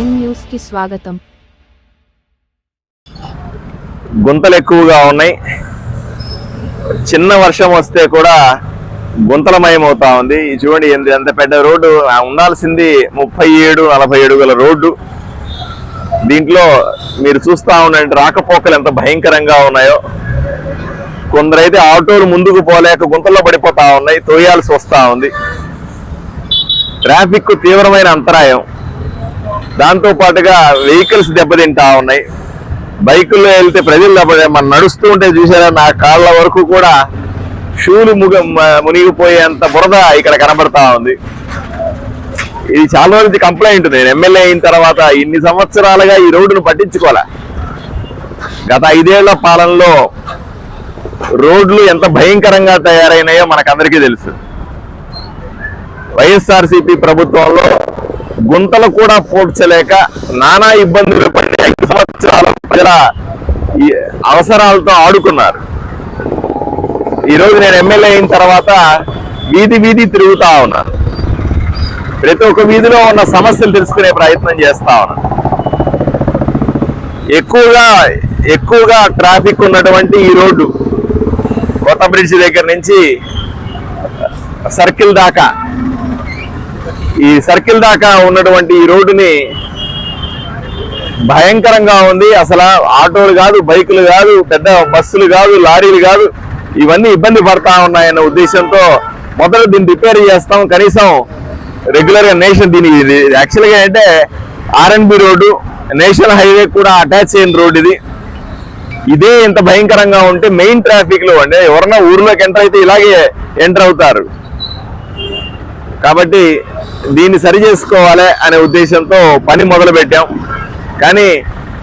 Prime న్యూస్కి స్వాగతం. గుంతలు ఎక్కువగా ఉన్నాయి. చిన్న వర్షం వస్తే కూడా గుంతలమయం అవుతా ఉంది. ఈ చూడండి ఎంత ఎంత పెద్ద రోడ్డు. ఉండాల్సింది ముప్పై ఏడు నలభై అడుగుల రోడ్డు. దీంట్లో మీరు చూస్తా ఉండండి రాకపోకలు ఎంత భయంకరంగా ఉన్నాయో. కొందరైతే ఆటోలు ముందుకు పోలేక గుంతల్లో పడిపోతా ఉన్నాయి. తోయాల్సి వస్తూ ఉంది. ట్రాఫిక్ తీవ్రమైన అంతరాయం. దాంతో పాటుగా వెహికల్స్ దెబ్బతింటా ఉన్నాయి. బైకుల్లో వెళ్తే ప్రజలు దెబ్బ మనం నడుస్తూ ఉంటే చూసారా నా కాళ్ళ వరకు కూడా షూలు ముగ మునిగిపోయేంత బురద ఇక్కడ కనబడతా ఉంది. ఇది చాలా రోజు కంప్లైంట్ నేను ఎమ్మెల్యే అయిన తర్వాత ఇన్ని సంవత్సరాలుగా ఈ రోడ్డును పట్టించుకోలే. గత ఐదేళ్ళ పాలనలో రోడ్లు ఎంత భయంకరంగా తయారైనాయో మనకందరికీ తెలుసు. వైఎస్ఆర్సీపీ ప్రభుత్వంలో గుంతలు కూడా పూడ్చలేక నానా ఇబ్బందులు పడి ఐదు సంవత్సరాల ప్రజల అవసరాలతో ఆడుకున్నారు. ఈరోజు నేను ఎమ్మెల్యే అయిన తర్వాత వీధి వీధి తిరుగుతా ఉన్నాను ప్రతి ఒక్క వీధిలో ఉన్న సమస్యలు తెలుసుకునే ప్రయత్నం చేస్తా ఉన్నాను ఎక్కువగా ఎక్కువగా ట్రాఫిక్ ఉన్నటువంటి ఈ రోడ్డు కొత్త బ్రిడ్జ్ దగ్గర నుంచి సర్కిల్ దాకా ఈ సర్కిల్ దాకా ఉన్నటువంటి ఈ రోడ్డుని భయంకరంగా ఉంది. అసలు ఆటోలు కాదు బైకులు కాదు పెద్ద బస్సులు కాదు లారీలు కాదు ఇవన్నీ ఇబ్బంది పడతా ఉన్నాయన్న ఉద్దేశంతో మొదలు దీన్ని రిపేర్ చేస్తాం. కనీసం రెగ్యులర్గా నేషన్ యాక్చువల్గా యాక్చువల్గా అంటే R N B road national highway కూడా అటాచ్ అయిన రోడ్ ఇది. ఇదే ఇంత భయంకరంగా ఉంటే మెయిన్ ట్రాఫిక్లో అంటే ఎవరన్నా ఊర్లోకి ఎంటర్ అయితే ఇలాగే ఎంటర్ అవుతారు. కాబట్టి దీన్ని సరి చేసుకోవాలి అనే ఉద్దేశంతో పని మొదలు పెట్టాం కానీ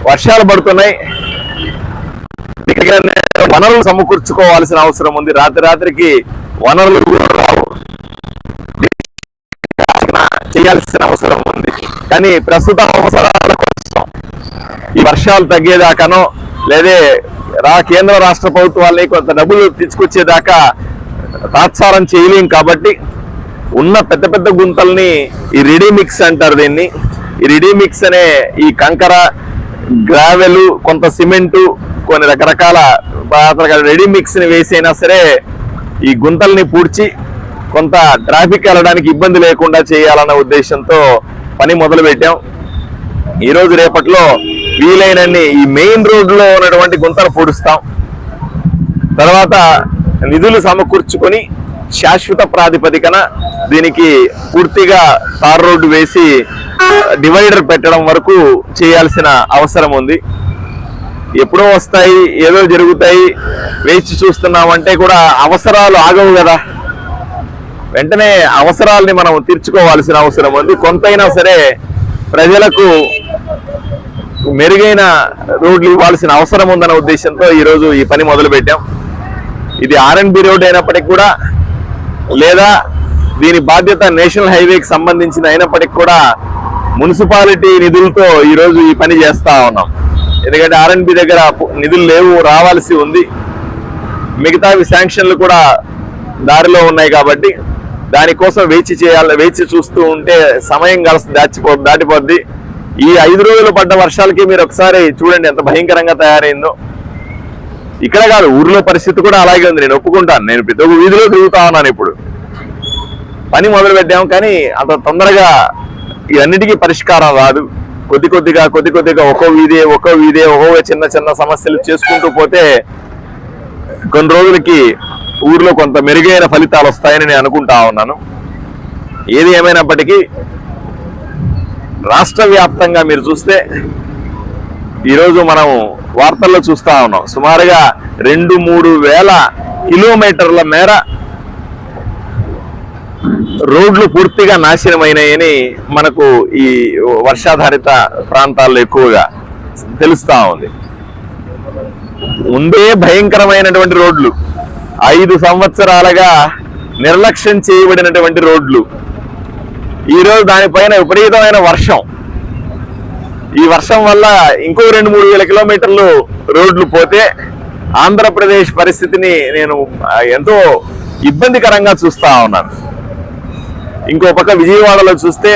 వర్షాలు పడుతున్నాయి. వనరులు సమకూర్చుకోవాల్సిన అవసరం ఉంది. రాత్రి రాత్రికి వనరులు కూడా రావు. చేయాల్సిన అవసరం ఉంది. కానీ ప్రస్తుత అవసరాల కోసం ఈ వర్షాలు తగ్గేదాకానో లేదే రా కేంద్ర రాష్ట్ర ప్రభుత్వాలని కొంత డబ్బులు తీసుకొచ్చేదాకా తాత్సారం చేయలేం కాబట్టి ఉన్న పెద్ద పెద్ద గుంతల్ని ఈ రెడీ మిక్స్ అంటారు దీన్ని. ఈ రెడీ మిక్స్ అనే ఈ కంకర గ్రావెల్ కొంత సిమెంటు కొన్ని రకరకాల రెడీ మిక్స్ని వేసైనా సరే ఈ గుంతల్ని పూడ్చి కొంత ట్రాఫిక్ వెళ్ళడానికి ఇబ్బంది లేకుండా చేయాలన్న ఉద్దేశంతో పని మొదలు పెట్టాం రేపట్లో వీలైనన్ని ఈ మెయిన్ రోడ్లో ఉన్నటువంటి గుంతలు పూడుస్తాం. తర్వాత నిధులు సమకూర్చుకొని శాశ్వత ప్రాతిపదికన దీనికి పూర్తిగా తార్ రోడ్డు వేసి డివైడర్ పెట్టడం వరకు చేయాల్సిన అవసరం ఉంది. ఎప్పుడో వస్తాయి ఏదో జరుగుతాయి వేచి చూస్తున్నామంటే కూడా అవసరాలు ఆగవు కదా. వెంటనే అవసరాలని మనం తీర్చుకోవాల్సిన అవసరం ఉంది. కొంతైనా సరే ప్రజలకు మెరుగైన రోడ్లు ఇవ్వాల్సిన అవసరం ఉందన్న ఉద్దేశంతో ఈరోజు ఈ పని మొదలు పెట్టాం ఇది ఆర్ఎన్బి రోడ్ అయినప్పటికీ కూడా లేదా దీని బాధ్యత నేషనల్ హైవేకి సంబంధించిన అయినప్పటికీ కూడా మున్సిపాలిటీ నిధులతో ఈరోజు ఈ పని చేస్తా ఉన్నాం. ఎందుకంటే ఆర్ఎన్బి దగ్గర నిధులు లేవు రావాల్సి ఉంది. మిగతావి శాంక్షన్లు కూడా దారిలో ఉన్నాయి కాబట్టి దానికోసం వేచి చేయాలి వేచి చూస్తూ ఉంటే సమయం కలిసి దాచిపో దాటిపోద్ది. ఈ ఐదు రోజులు పడ్డ వర్షాలకి మీరు ఒకసారి చూడండి ఎంత భయంకరంగా తయారైందో. ఇక్కడ కాదు ఊర్లో పరిస్థితి కూడా అలాగే ఉంది. నేను ఒప్పుకుంటాను. నేను ప్రతి ఒక్క వీధిలో తిరుగుతా ఉన్నాను ఇప్పుడు. పని మొదలు పెట్టాం కానీ అంత తొందరగా ఇవన్నిటికీ పరిష్కారం రాదు. కొద్ది కొద్దిగా కొద్ది కొద్దిగా ఒక్కో వీధి ఒక్కో వీధి ఒక్కో చిన్న చిన్న సమస్యలు చేసుకుంటూ పోతే కొన్ని రోజులకి ఊర్లో కొంత మెరుగైన ఫలితాలు వస్తాయని నేను అనుకుంటా ఉన్నాను. ఏది ఏమైనప్పటికీ రాష్ట్ర వ్యాప్తంగా మీరు చూస్తే ఈరోజు మనం వార్తల్లో చూస్తూ ఉన్నాం. సుమారుగా రెండు మూడు వేల కిలోమీటర్ల మేర రోడ్లు పూర్తిగా నాశనమైనాయని మనకు ఈ వర్షాధారిత ప్రాంతాల్లో ఎక్కువగా తెలుస్తా ఉంది. ముందే భయంకరమైనటువంటి రోడ్లు ఐదు సంవత్సరాలుగా నిర్లక్ష్యం చేయబడినటువంటి రోడ్లు. ఈరోజు దానిపైన విపరీతమైన వర్షం. ఈ వర్షం వల్ల ఇంకో రెండు మూడు వేల కిలోమీటర్లు రోడ్లు పోతే ఆంధ్రప్రదేశ్ పరిస్థితిని నేను ఎంతో ఇబ్బందికరంగా చూస్తూ ఉన్నాను. ఇంకో పక్క విజయవాడలో చూస్తే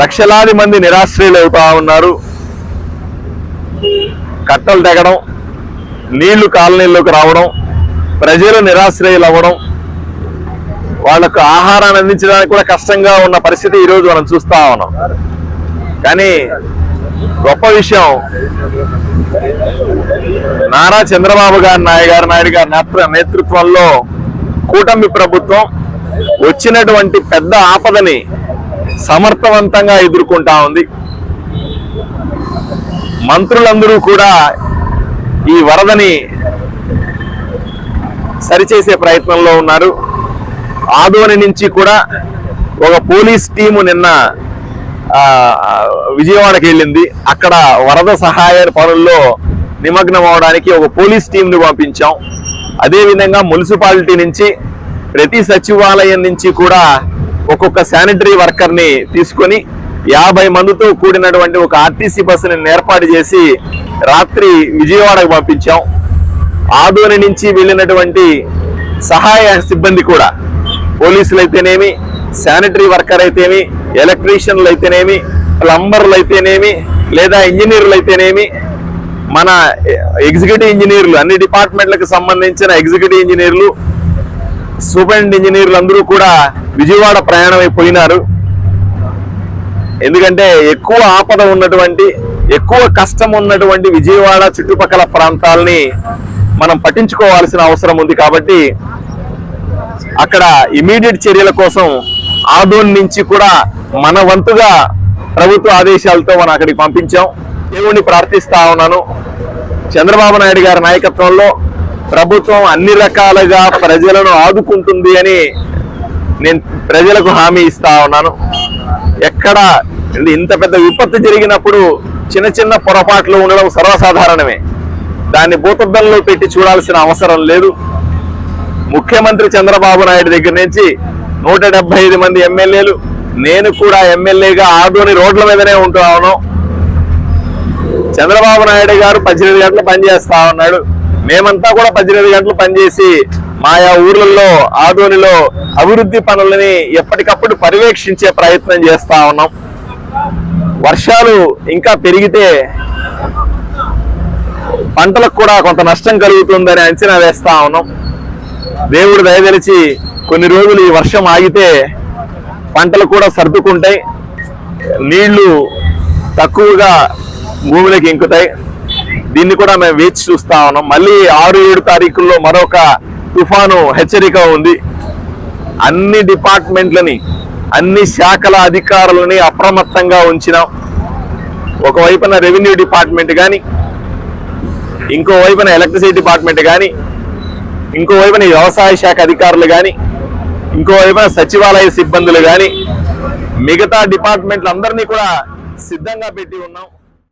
లక్షలాది మంది నిరాశ్రయులు అవుతా ఉన్నారు. కట్టలు తెగడం నీళ్ళు కాలనీల్లోకి రావడం ప్రజలు నిరాశ్రయులు అవ్వడం వాళ్ళకు ఆహారాన్ని అందించడానికి కూడా కష్టంగా ఉన్న పరిస్థితి ఈరోజు మనం చూస్తా ఉన్నాం. కానీ గొప్ప విషయం నారా చంద్రబాబు గారి నాయగారు నాయుడు గారి నేతృత్వంలో కూటమి ప్రభుత్వం వచ్చినటువంటి పెద్ద ఆపదని సమర్థవంతంగా ఎదుర్కొంటా ఉంది. మంత్రులందరూ కూడా ఈ వరదని సరిచేసే ప్రయత్నంలో ఉన్నారు. ఆదోని నుంచి కూడా ఒక పోలీస్ టీము నిన్న విజయవాడకి వెళ్ళింది. అక్కడ వరద సహాయ పనుల్లో నిమగ్నం అవడానికి ఒక పోలీస్ టీంని పంపించాం. అదేవిధంగా మున్సిపాలిటీ నుంచి ప్రతి సచివాలయం నుంచి కూడా ఒక్కొక్క శానిటరీ వర్కర్ని తీసుకొని యాభై మందితో కూడినటువంటి ఒక ఆర్టీసీ బస్సుని ఏర్పాటు చేసి రాత్రి విజయవాడకు పంపించాం. ఆదోని నుంచి వెళ్ళినటువంటి సహాయ సిబ్బంది కూడా పోలీసులు అయితేనేమి శానిటరీ వర్కర్ అయితేనేమి ఎలక్ట్రీషియన్లు అయితేనేమి ప్లంబర్లు అయితేనేమి లేదా ఇంజనీర్లు అయితేనేమి మన ఎగ్జిక్యూటివ్ ఇంజనీర్లు అన్ని డిపార్ట్మెంట్లకు సంబంధించిన ఎగ్జిక్యూటివ్ ఇంజనీర్లు సూపరింట్ ఇంజనీర్లు అందరూ కూడా విజయవాడ ప్రయాణం అయిపోయినారు. ఎందుకంటే ఎక్కువ ఆపద ఉన్నటువంటి ఎక్కువ కష్టం ఉన్నటువంటి విజయవాడ చుట్టుపక్కల ప్రాంతాలని మనం పట్టించుకోవాల్సిన అవసరం ఉంది కాబట్టి అక్కడ ఇమీడియట్ చర్యల కోసం ఆదోన్ నుంచి కూడా మన వంతుగా ప్రభుత్వ ఆదేశాలతో మనం అక్కడికి పంపించాం. దేవుణ్ణి ప్రార్థిస్తా ఉన్నాను. చంద్రబాబు నాయుడు గారి నాయకత్వంలో ప్రభుత్వం అన్ని రకాలుగా ప్రజలను ఆదుకుంటుంది అని నేను ప్రజలకు హామీ ఇస్తా ఉన్నాను. ఎక్కడ ఇంత పెద్ద విపత్తు జరిగినప్పుడు చిన్న చిన్న పొరపాట్లు ఉండడం సర్వసాధారణమే. దాన్ని భూతద్దంలో పెట్టి చూడాల్సిన అవసరం లేదు. ముఖ్యమంత్రి చంద్రబాబు నాయుడు దగ్గర నుంచి నూట ఐదు మంది ఎమ్మెల్యేలు నేను కూడా ఎమ్మెల్యేగా ఆదోని రోడ్ల మీదనే ఉంటున్నాను చంద్రబాబు నాయుడు గారు పద్దెనిమిది గంటలు పనిచేస్తా ఉన్నాడు. మేమంతా కూడా పద్దెనిమిది గంటలు పనిచేసి మాయా ఊర్లలో ఆదోనిలో అభివృద్ధి పనులని ఎప్పటికప్పుడు పర్యవేక్షించే ప్రయత్నం చేస్తా ఉన్నాం. వర్షాలు ఇంకా పెరిగితే పంటలకు కూడా కొంత నష్టం కలుగుతుందని అంచనా వేస్తా ఉన్నాం. దేవుడు దయదలిచి కొన్ని రోజులు ఈ వర్షం ఆగితే పంటలు కూడా సర్దుకుంటాయి. నీళ్ళు తక్కువగా భూమిలోకి ఇంకుతాయి. దీన్ని కూడా మేము వేచి చూస్తా ఉన్నాం. మళ్ళీ ఆరు ఏడు తారీఖుల్లో మరొక తుఫాను హెచ్చరిక ఉంది. అన్ని డిపార్ట్మెంట్లని అన్ని శాఖల అధికారులని అప్రమత్తంగా ఉంచినాం. ఒకవైపున రెవెన్యూ డిపార్ట్మెంట్ కానీ ఇంకో వైపున ఎలక్ట్రిసిటీ డిపార్ట్మెంట్ కానీ ఇంకో వైపున వ్యవసాయ శాఖ అధికారులు కానీ ఇంకో వైపున సచివాలయ సిబ్బందులు కానీ మిగతా డిపార్ట్మెంట్లు అందరినీ కూడా సిద్ధంగా పెట్టి ఉన్నాం.